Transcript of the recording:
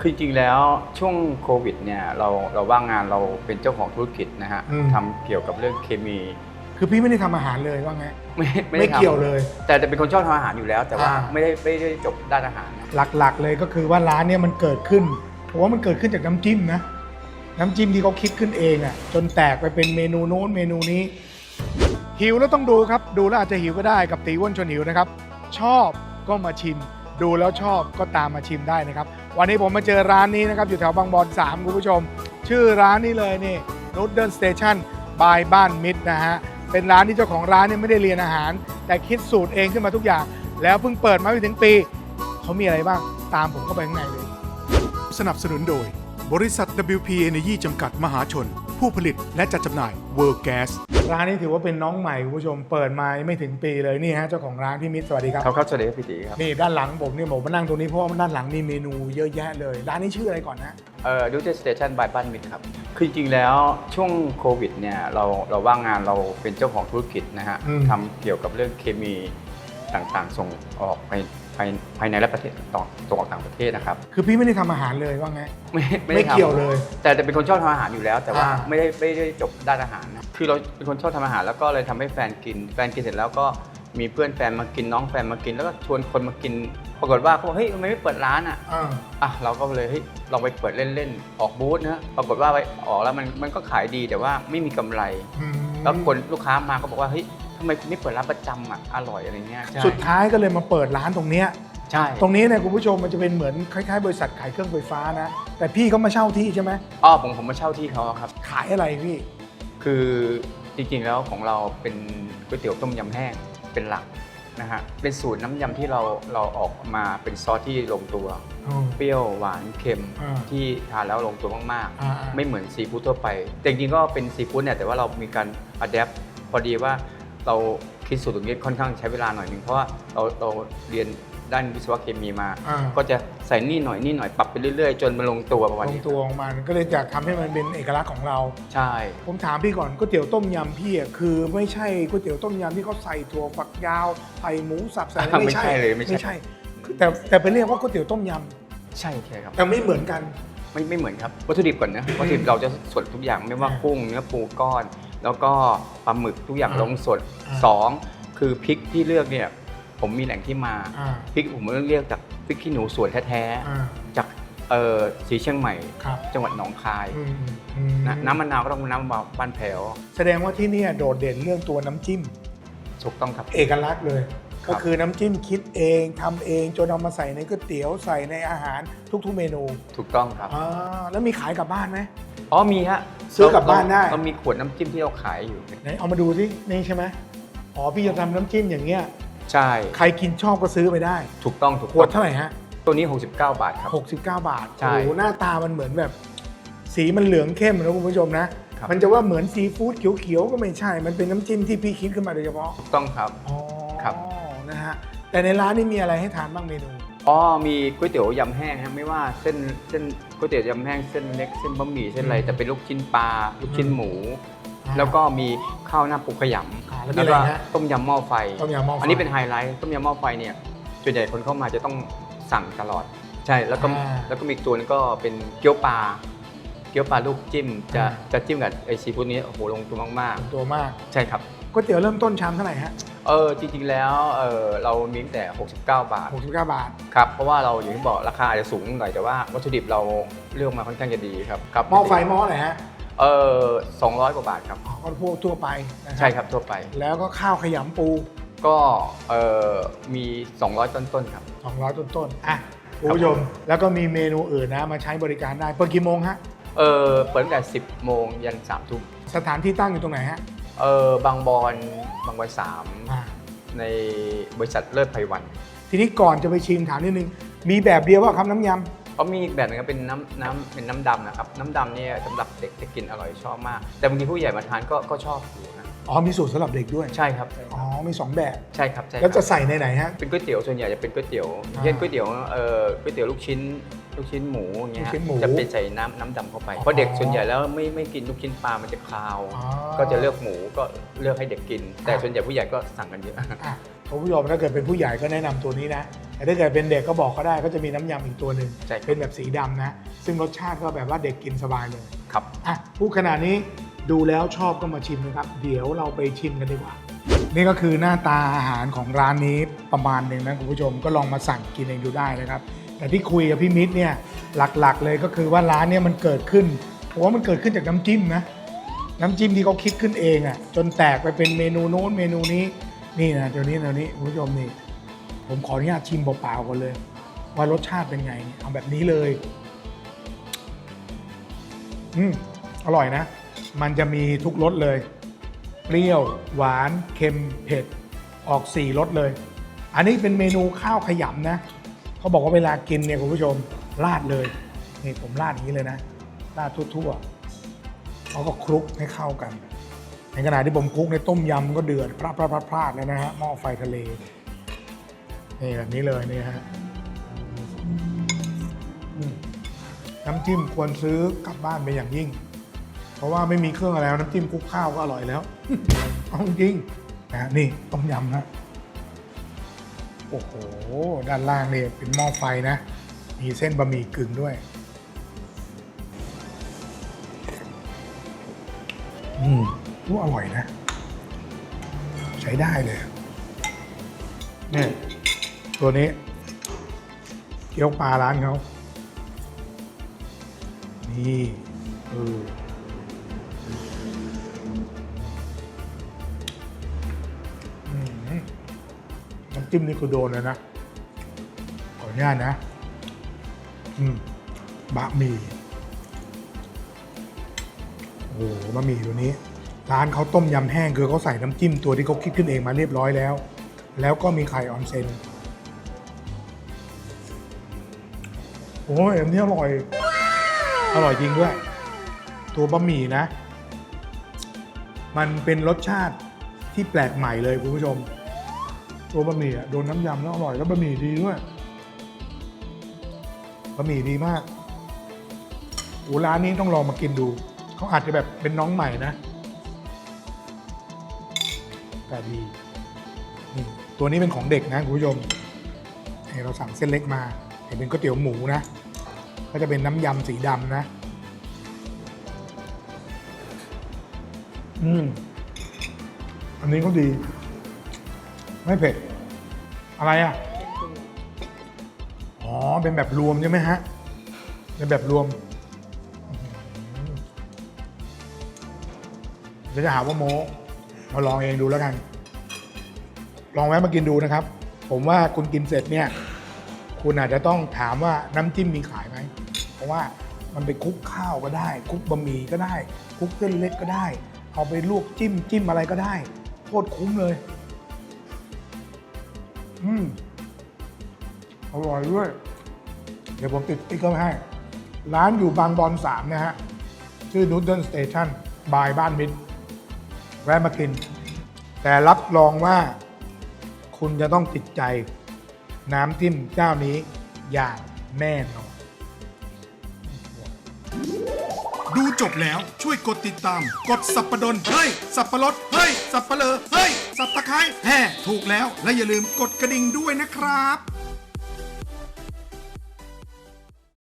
คือจริงๆแล้วช่วงโควิดเนี่ยเราเราว่างงานเราเป็นเจ้าของธุรกิจนะฮะอืม ทำเกี่ยวกับเรื่องเคมีคือพี่ไม่ได้ทำอาหารเลยว่าไงไม่ไม่ด้ทำเกี่ยวเลย แต่แต่เป็นคนชอบทำอาหารอยู่แล้ว แต่ว่าอ่า ไม่ได้ไม่ได้จบด้านอาหารนะหลักๆเลยก็คือว่าร้านเนี้ยมันเกิดขึ้นผมว่ามันเกิดขึ้นจากน้ำจิ้มนะ น้ำจิ้มที่เขาคิดขึ้นเองอะ่ะ จนแตกไปเป็นเมนูโน้นเมนูนี้ หิวแล้วต้องดูครับ ดูแล้วอาจจะหิวก็ได้กับตีอ้วนชวนหิวนะครับ ชอบก็มาชิม ดูแล้วชอบก็ตามมาชิมได้นะครับ วันนี้ผมมาเจอร้านนี้นะครับ อยู่แถวบางบอน3คุณผู้ชม ชื่อร้านนี้เลยนี่ Noodle Station by บ้านมิตรนะฮะ เป็นร้านที่เจ้าของร้านเนี่ยไม่ได้เรียนอาหาร แต่คิดสูตรเองขึ้นมาทุกอย่าง แล้วเพิ่งเปิดมาไม่ถึงปี เขามีอะไรบ้าง ตามผมเข้าไปข้างในเลย สนับสนุนโดย บริษัท WP Energy จำกัดมหาชน ผู้ผลิตและจัดจำหน่าย World Gas ร้านนี้ถือว่าเป็นน้องใหม่คุณผู้ชมเปิดมาไม่ถึงปีเลยนี่ฮะเจ้าของร้านพี่มิตรสวัสดีครับครับครับสวัสดีครับพี่ตีครับนี่ด้านหลังผมเนี่ยผมมานั่งตรงนี้เพราะว่าด้านหลังมีเมนูเยอะแยะเลย ร้านนี้ชื่ออะไรก่อนนะเอ่อดูเจสเตชันบายบ้านมิตรครับคือจริงๆแล้วช่วงโควิดเนี่ยเราเราว่างงานเราเป็นเจ้าของธุรกิจนะฮะอืมทำเกี่ยวกับเรื่องเคมีต่างๆ ส่งออกไป ภายภายในและประเทศต่อส่งออกต่างประเทศนะครับ คือพี่ไม่ได้ทำอาหารเลยว่าไง ไม่ไม่ด้ทำเกี่ยวเลย แต่แต่เป็นคนชอบทำอาหารอยู่แล้ว แต่ว่าอ่า ไม่ได้ไม่ได้จบด้านอาหารนะคือเราเป็นคนชอบทำอาหารแล้วก็เลยทำให้แฟนกิน แฟนกินเสร็จแล้วก็มีเพื่อนแฟนมากินน้องแฟนมากิน แล้วก็ชวนคนมากิน ปรากฏว่าเขาบอกเฮ้ยทำไมไม่เปิดร้านอะ อ่า อะเราก็เลยเฮ้ยลองไปเปิดเล่นๆออกบูธนะปรากฏว่าไปออกแล้วมันมันก็ขายดีแต่ว่าไม่มีกำไรอืมแล้วคนลูกค้ามาก็บอกว่าเฮ้ย ทำไมคุณไม่เปิดร้านประจำอะอร่อยอะไรเงี้ยใช่สุดท้ายก็เลยมาเปิดร้านตรงเนี้ยใช่ตรงนี้เนี่ยคุณผู้ชมมันจะเป็นเหมือนคล้ายๆ บริษัทขายเครื่องไฟฟ้านะ แต่พี่เขามาเช่าที่ใช่ไหมอ๋อผมผมมาเช่าที่เขาครับ ขายอะไรพี่ คือจริงๆแล้วของเราเป็นก๋วยเตี๋ยวต้มยำแห้งเป็นหลักนะฮะเป็นสูตรน้ำยำที่เราเราออกมาเป็นซอสที่ลงตัวอืมเปรี้ยวหวานเค็มอ่าที่ทานแล้วลงตัวมากอ่าๆไม่เหมือนซีฟู้ดทั่วไป แต่จริงๆก็เป็นซีฟู้ดเนี่ยแต่ว่าเรามีการอัดแอปพอดีว่า เราคิดสูตรตรงนี้ค่อนข้างใช้เวลาหน่อยหนึงเพราะว่าเราเราเรียนด้านวิศวะเคมีมา อ่า ก็จะใส่นี่หน่อยนี่หน่อยปรับไปเรื่อยๆ จนมันลงตัวประมาณลงนี้ตัวของมันก็เลยอยากทำให้มันเป็นเอกลักษณ์ของเรา ใช่ ผมถามพี่ก่อนก๋วยเตี๋ยวต้มยำพี่อะคือไม่ใช่ก๋วยเตี๋ยวต้มยำที่เขาใส่ถั่วฝักยาวใส่หมูสับใส่อะไรไม่ใช่เลยไม่ใช่ไม่ใช่ คือแต่แต่ไปเรียกว่าก๋วยเตี๋ยวต้มยใช่ใช่ครับำแต่ไม่เหมือนกัน ไม่ไม่เหมือนครับ วัตถุดิบก่อนนะวัตถุดิบเราจะสดทุกอย่างไม่ว่าอ่ากุ้งเนื้อปูก้อน แล้วก็ปลาหมึกทุกอย่างอ่าลงสดอ่าสองคือพริกที่เลือกเนี่ยผมมีแหล่งที่มาอ่าพริกผมเลือกจากพริกขี้หนูสวนแท้อ่าๆจากเอ่อสีเชียงใหม่ครับจังหวัดหนองคายอืมอืมนะน้ำมะนาวก็ต้องน้ำมะนาวบ้านแผวแสดงว่าที่เนี่ยโดดเด่นเรื่องตัวน้ำจิ้มถูกต้องครับเอกลักษณ์เลยครับก็คือน้ำจิ้มคิดเองทำเองจนเอามาใส่ในก๋วยเตี๋ยวใส่ในอาหารทุกๆเมนู ถูกต้องครับอ่าแล้วมีขายกลับบ้านไหมอ๋อมีฮะ ซื้อกลับบ้านได้ เรามีขวดน้ำจิ้มที่เราขายอยู่ ไหนเอามาดูสินี่ใช่ไหมอ๋อพี่จะทำน้ำจิ้มอย่างเงี้ย ใช่ ใครกินชอบก็ซื้อไปได้ ถูกต้องถูกขต้วอดงเท่าไหร่ฮะ ตัวนี้ 69 บาทครับ 69 บาทใช่โอ้โหหน้าตามันเหมือนแบบ สีมันเหลืองเข้มนะคุณผู้ชมนะ ครับ มันจะว่าเหมือนซีฟู้ดเขียวๆก็ไม่ใช่ มันเป็นน้ำจิ้มที่พี่คิดขึ้นมาโดยเฉพาะถูกต้องครับ อ๋อครับ นะฮะแต่ในร้านนี่มีอะไรให้ทานบ้างเมนู อ๋อมีก๋วยเตี๋ยวยำแห้งครับไม่ว่าเส้นเส้นก๋วยเตี๋ยวยำแห้งเส้นเล็กเส้นบะหมี่เส้นอะไรอืมแต่เป็นลูกชิ้นปลาลูกชิ้นหมู อ่าแล้วก็มีข้าวหน้าปูขยอ่าำแล้วมีอะไรก็ฮะต้มยำหม้อไฟต้มยำหม้อไฟอันนี้เป็นไฮไลท์ต้มยำหม้อไฟเนี่ยส่วนใหญ่คนเข้ามาจะต้องสั่งตลอด ใช่แล้วก็อ่าแล้วก็มีอีกตัวนึงก็เป็นเกี๊ยวปลาเกี๊ยวปลาลูกจิ้มจะอ่า จะจิ้มกับไอซีฟู้ดนี้โอ้โหลงตัวมากตัวมากๆ ใช่ครับก๋วยเตี๋ยวเริ่มต้นชามเท่าไหร่ฮะ เออจริงๆแล้วเออเรามีตั้งแต่ 69 บาท 69 บาท ครับ เพราะว่าเราอย่างที่บอกราคาอาจจะสูงหน่อยแต่ว่าวัตถุดิบเราเลือกมาค่อนข้างจะดีครับครับหม้อไฟหม้ออะไรฮะเออ200 กว่าบาทครับอ๋อก็พวกทั่วไปนะใช่ครับทั่วไป แล้วก็ข้าวขยำปู ก็เออมี 200 ต้นๆครับ 200 ต้นๆอะคุณผู้ชมแล้วก็มีเมนูอื่นนะมาใช้บริการได้เปิดกี่โมงฮะเออเปิดตั้งแต่ 10 โมงยัน3ทุ่มสถานที่ตั้งอยู่ตรงไหนฮะ เออบางบอนบางบอนสามอ่าในบริษัทเลิศไพวันทีนี้ก่อนจะไปชิมถามนิดนึง มีแบบเดียวว่าครับน้ำยเขามีอีกแบบหนึงครับเป็นน้ำน้ำเป็นน้ำดำนะครับ น้ำดำเนี่ยสำหรับเด็กจะกินอร่อยชอบมาก แต่บางทีผู้ใหญ่มาทานก็ก็ชอบอยู่นะำ อ๋อมีสูตรสำหรับเด็กด้วยใช่ครับใช่คอ๋อรับมีสองแบบใช่ครับใช่ครับแล้วจะใส่ในไหนฮะ เป็นก๋วยเตี๋ยวส่วนใหญ่จะเป็นก๋วยเตี๋ยวอย่างเช่นก๋วยเตี๋ยวเอ่อก๋วยเตี๋ยวลูกชิ้นลูกชิ้นหมูอย่างเงี้ยลูกชิ้นหมูจะเป็นใส่น้ำน้ำดำเข้าไปอ๋อเพราะเด็กส่วนใหญ่แล้วไม่ไม่กินลูกชิ้นปลามันจะคาว อ๋อก็จะเลือกหมูก็เลือกให้เด็กกิน แต่อะ ส่วนใหญ่ผู้ใหญ่ก็สั่งกันเยอะ อะคุณผู้ชมถ้าเกิดเป็นผู้ใหญ่ก็แนะนำตัวนี้นะแต่ถ้าเกิดเป็นเด็กก็บอกเขาได้ก็จะมีน้ำยำอีกตัวหนึ่งใช่ครับ เป็นแบบสีดำนะ ซึ่งรสชาติก็แบบว่าเด็กกินสบายเลยครับ อะพูดขนาดนี้ ดูแล้วชอบก็มาชิมนะครับ เดี๋ยวเราไปชิมกันดีกว่า นี่ก็คือหน้าตาอาหารของร้านนี้ประมาณหนึ่งนะคุณผู้ชมก็ลองมาสั่งกินเองดูได้นะครับ แต่ที่คุยกับพี่มิตรเนี่ยหลักๆ เลยก็คือว่าร้านเนี่ยมันเกิดขึ้นผมว่ามันเกิดขึ้นจากน้ำจิ้มนะน้ำจิ้มที่เขาคิดขึ้นเองอะ่ะ จนแตกไปเป็นเมนูโน้นเมนูนี้นี่นะเดี๋ยวนี้เดี๋ยวนี้คุณผู้ชมนี่ ผมขออนุญาตชิมเปล่าๆก่อนเลย ว่ารสชาติเป็นไงเอาแบบนี้เลย อืมอร่อยนะ มันจะมีทุกรสเลย เปรี้ยว หวาน เค็ม เผ็ด ออกสี่รสเลย อันนี้เป็นเมนูข้าวขยำนะ เขาบอกว่าเวลากินเนี่ยคุณผู้ชมราดเลย นี่ผมราดอย่างนี้เลยนะ ราดทั่วๆเขาก็คลุกให้เข้ากัน ในขณะที่ผมคลุกในต้มยำก็เดือดพราดพราดพราดพราดแล้วนะฮะ หม้อไฟทะเล นี่แบบนี้เลยนี่ฮะน้ำจิ้มควรซื้อกลับบ้านไปอย่างยิ่ง เพราะว่าไม่มีเครื่องอะไรแล้วน้ำจิ้มคลุกข้าวก็อร่อยแล้วเอาจริงนะนี่ต้มยำนะโอ้โห ด้านล่างนี่เป็นหม้อไฟนะ มีเส้นบะหมี่กึ่งด้วย อืมว่าอร่อยนะ ใช้ได้เลยเนี่ยตัวนี้ เกี๊ยวปลาร้านเขา นี่เอออืำจิ้มนี่คือโดนเลยนะ ขออนุญาตนะ อืมบะหมี่โอ้โหบะหมี่ตัวนี้ ร้านเขาต้มยำแห้งคือเขาใส่น้ำจิ้มตัวที่เขาคิดขึ้นเองมาเรียบร้อยแล้ว แล้วก็มีไข่ออนเซนโอ้ยอันนี้อร่อย อร่อยจริงด้วย ตัวบะหมี่นะ มันเป็นรสชาติที่แปลกใหม่เลยคุณผู้ชม ตัวบะหมี่อะโดนน้ำยำแล้วอร่อยแล้วบะหมี่ดีด้วยบะหมี่ดีมากโอ้ร้านนี้ต้องลองมากินดู เขาอาจจะแบบเป็นน้องใหม่นะ แต่ดีนี่ตัวนี้เป็นของเด็กนะคุณผู้ชมนี่เราสั่งเส้นเล็กมาเห็นเป็นก๋วยเตี๋ยวหมูนะ ก็จะเป็นน้ำยำสีดำนะ อืม อันนี้ก็ดี ไม่เผ็ด อะไรอะ อ๋อ เป็นแบบรวมใช่ไหมฮะ เป็นแบบรวมเดี๋ยวจะหาว่าโมมาลองเองดูแล้วกัน ลองแวะมากินดูนะครับ ผมว่าคุณกินเสร็จเนี่ย คุณอาจจะต้องถามว่าน้ำจิ้มมีขายไหม เพราะว่ามันไปคลุกข้าวก็ได้ คลุกบะหมี่ก็ได้ คลุกเส้นเล็กก็ได้ เอาไปลวกจิ้มจิ้มอะไรก็ได้ โคตรคุ้มเลย อืมอร่อยด้วย เดี๋ยวผมติดติ๊กเกอร์ไว้ให้ ร้านอยู่บางบอนสามนะฮะ ชื่อนูดเดิลสเตชันบายบ้านมิตร แวะมากิน แต่รับรองว่า คุณจะต้องติดใจ น้ำจิ้มเจ้านี้อย่างแน่นอน ดูจบแล้วช่วยกดติดตาม กดสับประดนเฮ้ย สับประรดเฮ้ย สับปะเลอเฮ้ย สับตะไคร้แห่ถูกแล้วและอย่าลืมกดกระดิ่งด้วยนะครับ